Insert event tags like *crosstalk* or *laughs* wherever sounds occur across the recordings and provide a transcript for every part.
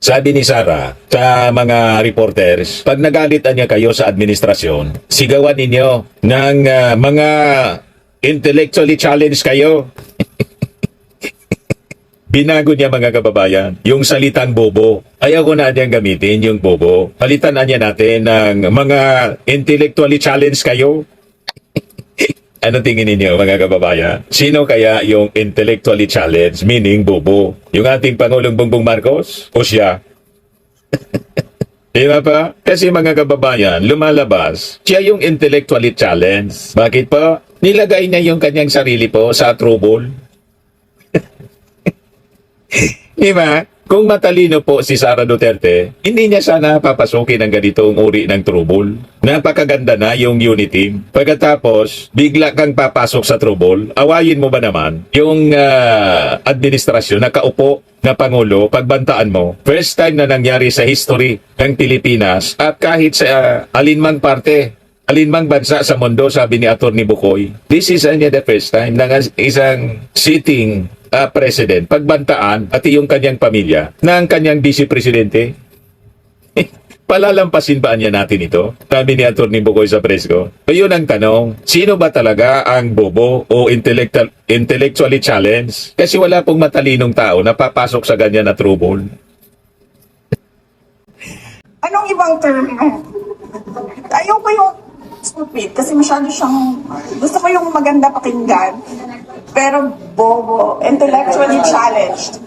Sabi ni Sara sa mga reporters, pag nagalitan niya kayo sa administrasyon, sigawan ninyo ng ah, mga intellectually challenged kayo. *laughs* Binago niya mga kababayan, yung salitang bobo. Ayaw ko na niyang gamitin yung bobo. Palitan na niya natin ng mga intellectually challenged kayo. Ano tingin ninyo mga kababayan? Sino kaya yung intellectually challenged, meaning bobo? Yung ating Pangulong Bongbong Marcos? O siya? *laughs* Di ba pa? Kasi mga kababayan, lumalabas, siya yung intellectually challenged. Bakit pa? Nilagay niya yung kanyang sarili po sa trouble. *laughs* Di ba? Kung matalino po si Sara Duterte, hindi niya sana papasukin ang ganitong uri ng trouble. Napakaganda na yung unity. Pagkatapos, bigla kang papasok sa trouble, awayin mo ba naman yung ah, administrasyon na kaupo na Pangulo, pagbantaan mo, first time na nangyari sa history ng Pilipinas at kahit sa ah, alinmang parte alinmang bansa sa mundo, sabi ni Atty. Bukoy, this is anya the first time na isang sitting uh, president pagbantaan at yung kanyang pamilya ng kanyang vice presidente. *laughs* Palalampasin ba niya natin ito? Sabi ni Atty. Bukoy sa presko. Ayun ang tanong, sino ba talaga ang bobo o intellectual, intellectually challenged? Kasi wala pong matalinong tao na papasok sa ganyan na trouble. Anong ibang term? Ayoko yung stupid kasi masyado siyang, gusto ko yung maganda pakinggan, pero bobo, intellectually challenged.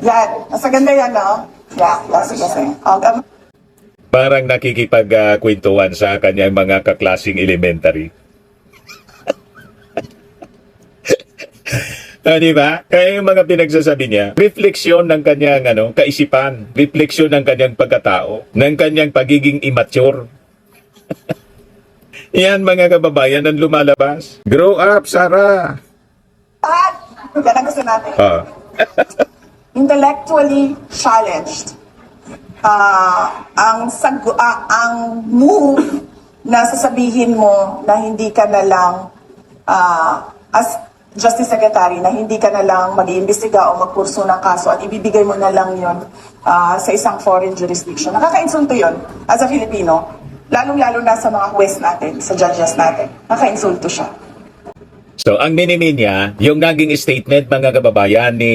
Yan. Mas maganda yan, no? Yeah, kasi kasi. Um, Parang nakikipagkwentuhan sa kanyang mga kaklasing elementary. *laughs* Ah, di ba? Kaya yung mga pinagsasabi niya, refleksyon ng kanyang ano, kaisipan, refleksyon ng kanyang pagkatao, ng kanyang pagiging immature. *laughs* Yan mga kababayan ang lumalabas. Grow up, Sarah. at, yan ang gusto natin. Ah. *laughs* Intellectually challenged. Ah, ang sag ah, ang move na sasabihin mo na hindi ka na lang ah, as Justice Secretary na hindi ka na lang mag-iimbestiga o magkurso ng kaso at ibibigay mo na lang yon ah, sa isang foreign jurisdiction. Nakaka-insulto yon as a Filipino, lalong-lalo na sa mga huwes natin, sa judges natin. Nakaka-insulto siya. So, ang minimi niya, yung naging statement mga kababayan ni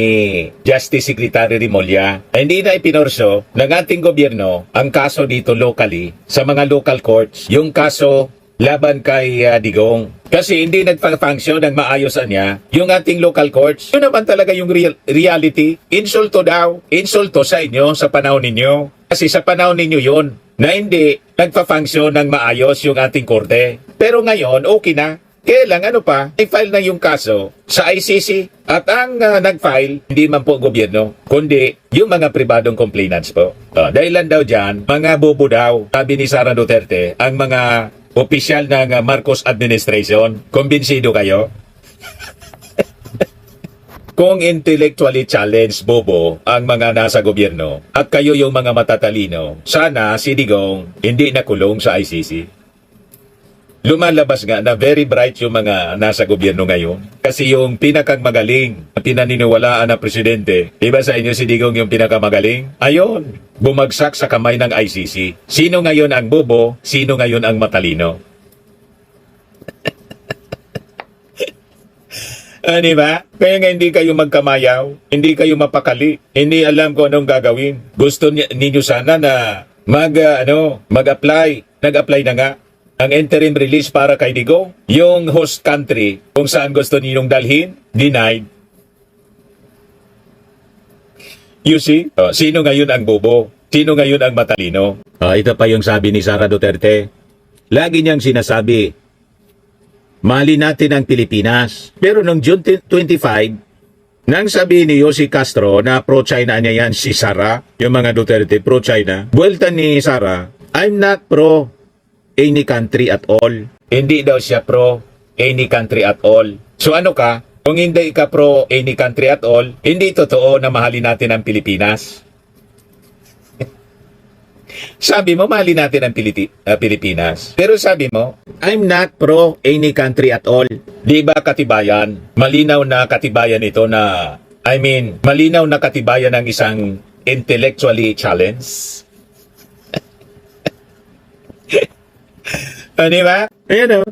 Justice Secretary Rimulya, hindi na ipinorso ng ating gobyerno ang kaso dito locally sa mga local courts, yung kaso laban kay ah, Digong. Kasi hindi nagpa-function ng maayos niya yung ating local courts. Yun naman talaga yung real- reality. Insulto daw. Insulto sa inyo sa panahon ninyo. Kasi sa panahon ninyo yun na hindi nagpa-function ng maayos yung ating korte. Pero ngayon, okay na. Kaya lang ano pa, i-file na yung kaso sa ICC at ang ah, nag-file hindi man po gobyerno, kundi yung mga pribadong complainants po. Uh, dahilan daw dyan, mga bobo daw, sabi ni Sara Duterte, ang mga opisyal ng ah, Marcos administration. Kumbinsido kayo? *laughs* Kung intellectually challenged bobo ang mga nasa gobyerno at kayo yung mga matatalino, sana si Digong hindi nakulong sa ICC. Lumalabas nga na very bright yung mga nasa gobyerno ngayon. Kasi yung pinakang magaling, na pinaniniwalaan na presidente, di ba sa inyo si Digong yung pinakamagaling? Ayon, bumagsak sa kamay ng ICC. Sino ngayon ang bobo? Sino ngayon ang matalino? Ah, di ba? Kaya nga hindi kayo magkamayaw, hindi kayo mapakali, hindi alam kung anong gagawin. Gusto ni- ninyo sana na mag, ah, ano, mag-apply. Nag-apply na nga ang interim release para kay Digong. Yung host country, kung saan gusto ninyong dalhin, denied. You see? Oh, sino ngayon ang bobo? Sino ngayon ang matalino? Oh, ito pa yung sabi ni Sara Duterte. Lagi niyang sinasabi, Mali natin ang Pilipinas. Pero noong June 25, nang sabi ni Yossi Castro na pro-China niya yan si Sara, yung mga Duterte pro-China, buwelta ni Sara, I'm not pro any country at all. Hindi daw siya pro any country at all. So ano ka? Kung hindi ka pro any country at all, hindi totoo na mahalin natin ang Pilipinas. Sabi mo, mahalin natin ang Piliti- ah, Pilipinas. Pero sabi mo, I'm not pro any country at all. Di ba katibayan? Malinaw na katibayan ito na, I mean, malinaw na katibayan ng isang intellectually challenged. o, *laughs* di ba? Ayan *laughs* o.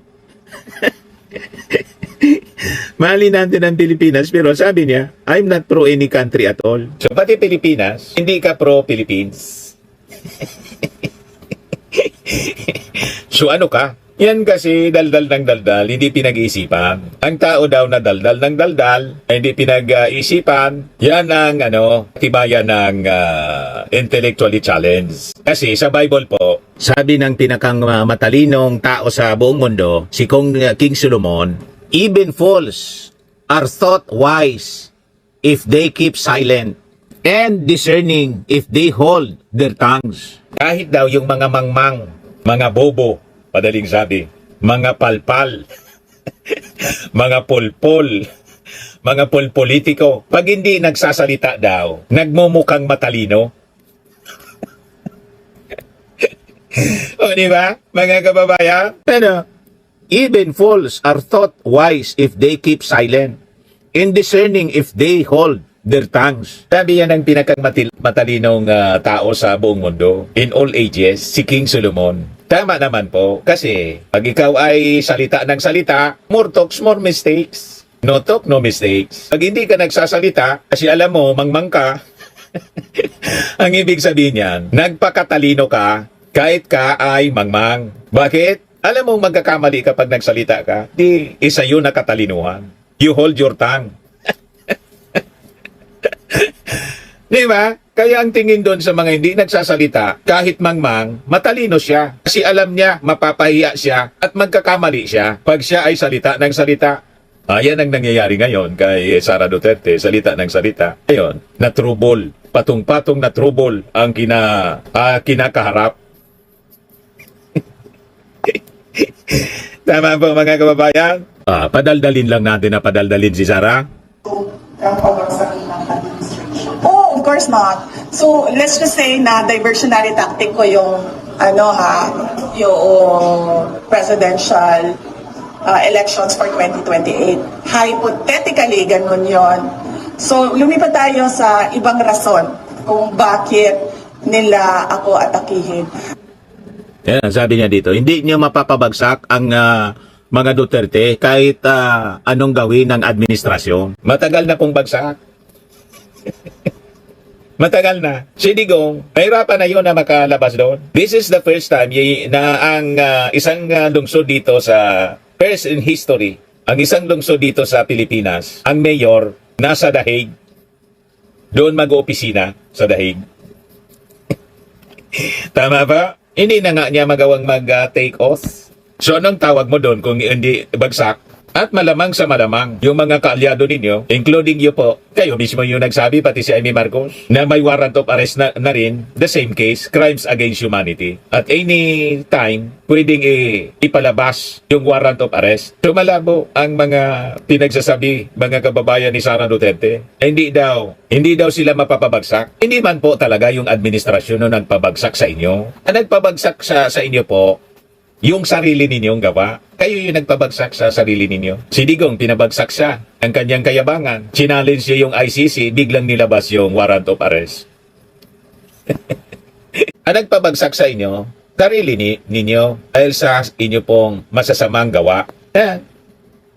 Mahalin natin ang Pilipinas pero sabi niya, I'm not pro any country at all. So pati Pilipinas, hindi ka pro Philippines. *laughs* so ano ka? Yan kasi daldal ng daldal, hindi pinag-iisipan. Ang tao daw na daldal ng daldal, hindi pinag-iisipan, yan ang ano, tibayan ng ah, intellectually challenged. Kasi sa Bible po, sabi ng pinakang matalinong tao sa buong mundo, si Kong ah, King Solomon, even fools are thought wise if they keep silent and discerning if they hold their tongues. Kahit daw yung mga mangmang, mga bobo, padaling sabi, mga palpal, *laughs* mga pulpol, *laughs* mga polpolitiko, pag hindi nagsasalita daw, nagmumukhang matalino. *laughs* o di ba, mga kababayan? Pero, even fools are thought wise if they keep silent, and discerning if they hold their tongues. Sabi yan ang matil- matalinong ah, tao sa buong mundo. In all ages, si King Solomon. Tama naman po, kasi pag ikaw ay salita ng salita, more talks, more mistakes. No talk, no mistakes. Pag hindi ka nagsasalita, kasi alam mo, mangmang ka, *laughs* ang ibig sabihin niyan, nagpakatalino ka, kahit ka ay mangmang. Bakit? Alam mo, magkakamali kapag nagsalita ka, di isa yun na katalinuhan. You hold your tongue. Di ba? Kaya ang tingin doon sa mga hindi nagsasalita, kahit mangmang, matalino siya. Kasi alam niya, mapapahiya siya at magkakamali siya pag siya ay salita ng salita. Ayan ang nangyayari ngayon kay Sara Duterte, salita ng salita. Ngayon, na trouble, patong-patong na trouble ang kina, ah, kinakaharap. *laughs* Tama po mga kababayan? Ah, padaldalin lang natin na padaldalin si Sara. ang pabagsakin course not. So, let's just say na diversionary tactic ko yung ano ha, yung presidential uh, elections for 2028. Hypothetically, ganun yon. So, lumipat tayo sa ibang rason kung bakit nila ako atakihin. Yan, sabi niya dito, hindi niyo mapapabagsak ang ah, mga Duterte kahit ah, anong gawin ng administrasyon. Matagal na pong bagsak. *laughs* Matagal na. Si Digong, mahirapan na yun na makalabas doon. This is the first time na ang ah, isang ah, lungsod dito sa first in history, ang isang lungsod dito sa Pilipinas, ang mayor nasa Dahig. Doon mag-opisina sa Dahig. *laughs* Tama ba? Hindi na nga niya magawang mag-take off. So anong tawag mo doon kung hindi bagsak? At malamang sa malamang, yung mga kaalyado ninyo, including you po, kayo mismo yung nagsabi, pati si Amy Marcos, na may warrant of arrest na, na rin, the same case, crimes against humanity. At any time, pwedeng i- ipalabas yung warrant of arrest. So malabo ang mga pinagsasabi, mga kababayan ni Sara Duterte. Hindi daw, hindi daw sila mapapabagsak. Hindi man po talaga yung administrasyon no nagpabagsak sa inyo. Ang nagpabagsak sa, sa inyo po, yung sarili ninyong gawa. Kayo yung nagpabagsak sa sarili ninyo. Si Digong, pinabagsak siya. Ang kanyang kayabangan. Challenge niya yung ICC, biglang nilabas yung warrant of arrest. *laughs* Ang nagpabagsak sa inyo, sarili ni, ninyo dahil sa inyo pong masasamang gawa. Eh,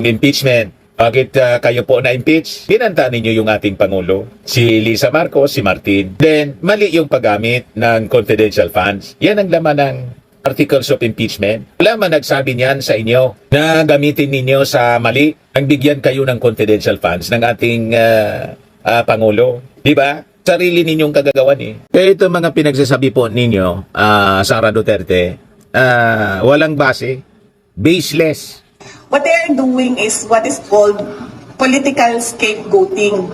impeachment. Bakit ah, kayo po na-impeach? Binanta ninyo yung ating Pangulo. Si Lisa Marcos, si Martin. Then, mali yung paggamit ng confidential funds. Yan ang laman ng articles of impeachment. Wala man nagsabi niyan sa inyo na gamitin ninyo sa mali ang bigyan kayo ng confidential funds ng ating ah, ah, Pangulo. Di ba? Sarili ninyong kagagawan eh. Kaya ito mga pinagsasabi po ninyo, ah, Sara Duterte, ah, walang base, baseless. What they are doing is what is called political scapegoating.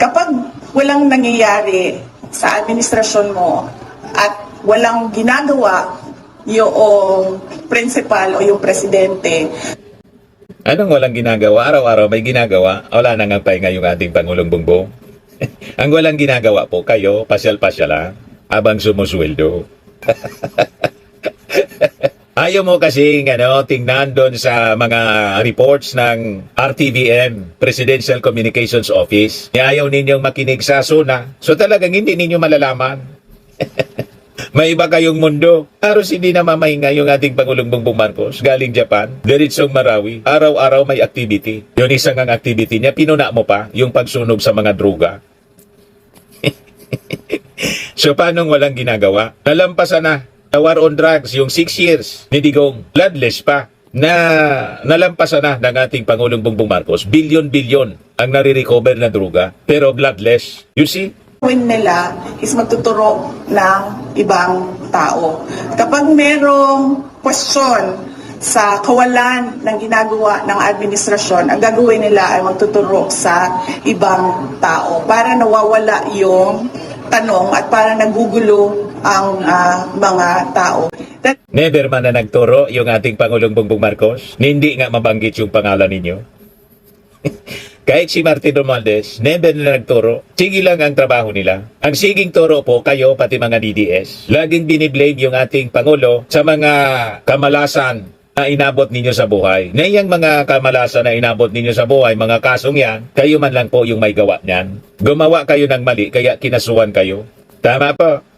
Kapag walang nangyayari sa administrasyon mo at walang ginagawa yung principal o yung presidente, Anong walang ginagawa? Araw-araw may ginagawa. Wala nang ang pahinga yung ating Pangulong Bongbong. *laughs* ang walang ginagawa po kayo, pasyal-pasyal lang, habang sumusweldo. *laughs* Ayaw mo kasi ano, tingnan doon sa mga reports ng RTVM, Presidential Communications Office. Ayaw ninyong makinig sa SONA. So talagang hindi ninyo malalaman. *laughs* May iba kayong mundo. Aros hindi na mamahinga yung ating Pangulong Bongbong Marcos galing Japan. Diritsong Marawi. Araw-araw may activity. Yung isang ang activity niya, pinuna mo pa yung pagsunog sa mga droga. *laughs* so paano walang ginagawa? Nalampasan na. The war on drugs, yung 6 years ni Digong, bloodless pa na nalampasan na ng ating Pangulong Bongbong Marcos. Bilyon-bilyon ang nare-recover na droga, pero bloodless. You see? Gawin nila is magtuturo ng ibang tao. Kapag merong question sa kawalan ng ginagawa ng administrasyon, ang gagawin nila ay magtuturo sa ibang tao para nawawala yung tanong at para nagugulo ang ah, mga tao. That Never man na nagturo yung ating Pangulong Bongbong Marcos. Hindi nga mabanggit yung pangalan ninyo. *laughs* Kahit si Martin Romualdez, never na nagturo. Sige lang ang trabaho nila. Ang siging turo po kayo, pati mga DDS. Laging biniblame yung ating Pangulo sa mga kamalasan na inabot ninyo sa buhay. Na mga kamalasan na inabot ninyo sa buhay, mga kasong yan, kayo man lang po yung may gawa niyan. Gumawa kayo ng mali, kaya kinasuhan kayo. Tama po.